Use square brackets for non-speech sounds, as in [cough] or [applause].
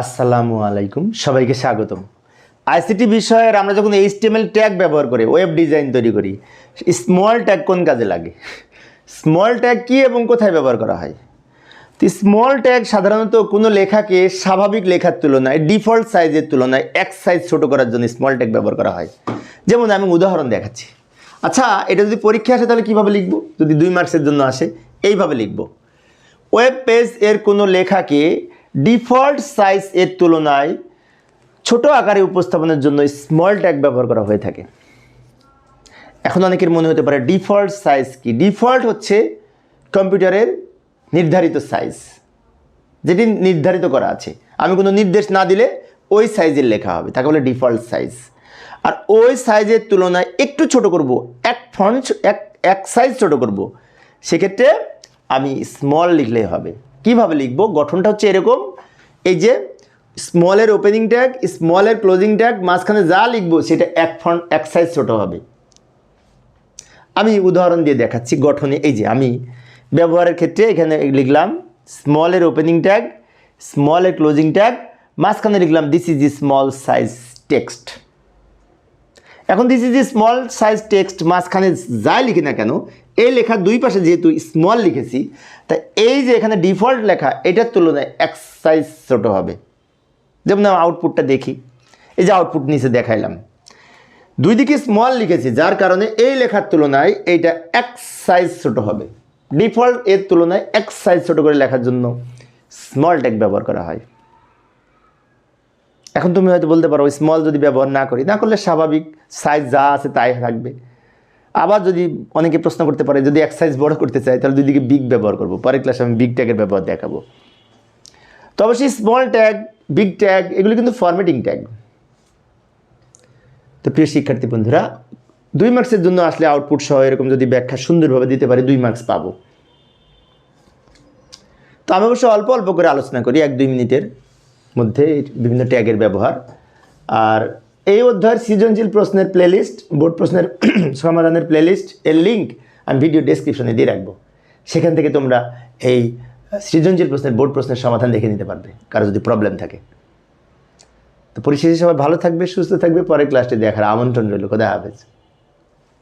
আসসালামু আলাইকুম, সবাইকে স্বাগতম। আইসিটি বিষয়ের আমরা যখন এইচটিএমএল ট্যাগ ব্যবহার করি ওয়েব ডিজাইন তৈরি করি স্মল ট্যাগ কোন কাজে লাগে? স্মল ট্যাগ কী এবং কোথায় ব্যবহার করা হয়? তো স্মল ট্যাগ সাধারণত কোনো লেখাকে স্বাভাবিক লেখার তুলনায় ডিফল্ট সাইজের তুলনায় এক সাইজ ছোট করার জন্য স্মল ট্যাগ ব্যবহার করা হয়। যেমন আমি উদাহরণ দেখাচ্ছি। আচ্ছা এটা যদি পরীক্ষা আসে তাহলে কীভাবে লিখব? যদি দুই মার্কসের জন্য আসে, এইভাবে লিখব। ওয়েব পেজ এর কোনো লেখাকে ডিফল্ট সাইজ এর তুলনায় ছোট আকারে উপস্থাপনের জন্য স্মল ট্যাগ ব্যবহার করা হয়ে থাকে। এখন অনেকের মনে হতে পারে ডিফল্ট সাইজ কি? ডিফল্ট হচ্ছে কম্পিউটারের নির্ধারিত সাইজ, যেটি নির্ধারিত করা আছে। আমি কোনো নির্দেশ না দিলে ওই সাইজের লেখা হবে, তাকে বলে ডিফল্ট সাইজ। আর ওই সাইজের তুলনায় একটু ছোট করব, এক ফন্ট, এক এক সাইজ ছোট করব, সেক্ষেত্রে আমি স্মল লিখলেই হবে। কীভাবে লিখব? গঠনটা হচ্ছে এরকম। এই যে স্মলের ওপেনিং ট্যাগ স্মলের ক্লোজিং ট্যাগ মাঝখানে যা লিখব সেটা এক ফ্রন্ট এক সাইজ ছোটো হবে। আমি উদাহরণ দিয়ে দেখাচ্ছি গঠনে। এই যে আমি ব্যবহারের ক্ষেত্রে এখানে লিখলাম স্মলের ওপেনিং ট্যাগ স্মলের ক্লোজিং ট্যাগ মাঝখানে লিখলাম this is a small size text এখন this is small size text মাঝখানে যাই লিখি না কেন, এই লেখার দুই পাশে যেহেতু স্মল লিখেছি, তা এই যে এখানে ডিফল্ট লেখা, এটার তুলনায় এক সাইজ ছোটো হবে। যেমন আমি আউটপুটটা দেখি, এই যে আউটপুট নিচে দেখাইলাম। দুই দিকে স্মল লিখেছি, যার কারণে এই লেখার তুলনায় এইটা এক সাইজ ছোটো হবে। ডিফল্ট এর তুলনায় এক সাইজ ছোটো করে লেখার জন্য স্মল ট্যাগ ব্যবহার করা হয়। এখন তুমি হয়তো বলতে পারো স্মল যদি ব্যবহার না করি, না করলে স্বাভাবিক সাইজ যা আছে তাই থাকবে। আবার যদি অনেকে প্রশ্ন করতে পারে, যদি এক সাইজ বড় করতে চাই তাহলে দুই দিকে বিগ ব্যবহার করব। পরের ক্লাসে আমি বিগ ট্যাগের ব্যবহার দেখাবো। তো অবশ্যই স্মল ট্যাগ বিগ ট্যাগ এগুলো কিন্তু ফরম্যাটিং ট্যাগ তো প্রিয় শিক্ষার্থী বন্ধুরা, দুই মার্কসের জন্য আসলে আউটপুট সহ এরকম যদি ব্যাখ্যা সুন্দরভাবে দিতে পারি, দুই মার্কস পাবো। তো আমি অবশ্য অল্প অল্প করে আলোচনা করি, এক দুই মিনিটের মধ্যে বিভিন্ন ট্যাগের ব্যবহার। আর এই অধ্যায়ের সৃজনশীল প্রশ্নের প্লেলিস্ট বোর্ড প্রশ্নের [clears throat] সমাধানের প্লেলিস্ট এর লিঙ্ক আমি ভিডিও ডেসক্রিপশনে দিয়ে রাখব। সেখান থেকে তোমরা এই সৃজনশীল প্রশ্নের বোর্ড প্রশ্নের সমাধান দেখে নিতে পারবে, কারও যদি প্রবলেম থাকে। তো পরিশেষে সবাই ভালো থাকবে, সুস্থ থাকবে, পরের ক্লাসটি দেখার আমন্ত্রণ রইল। কোথায় হাফেজ।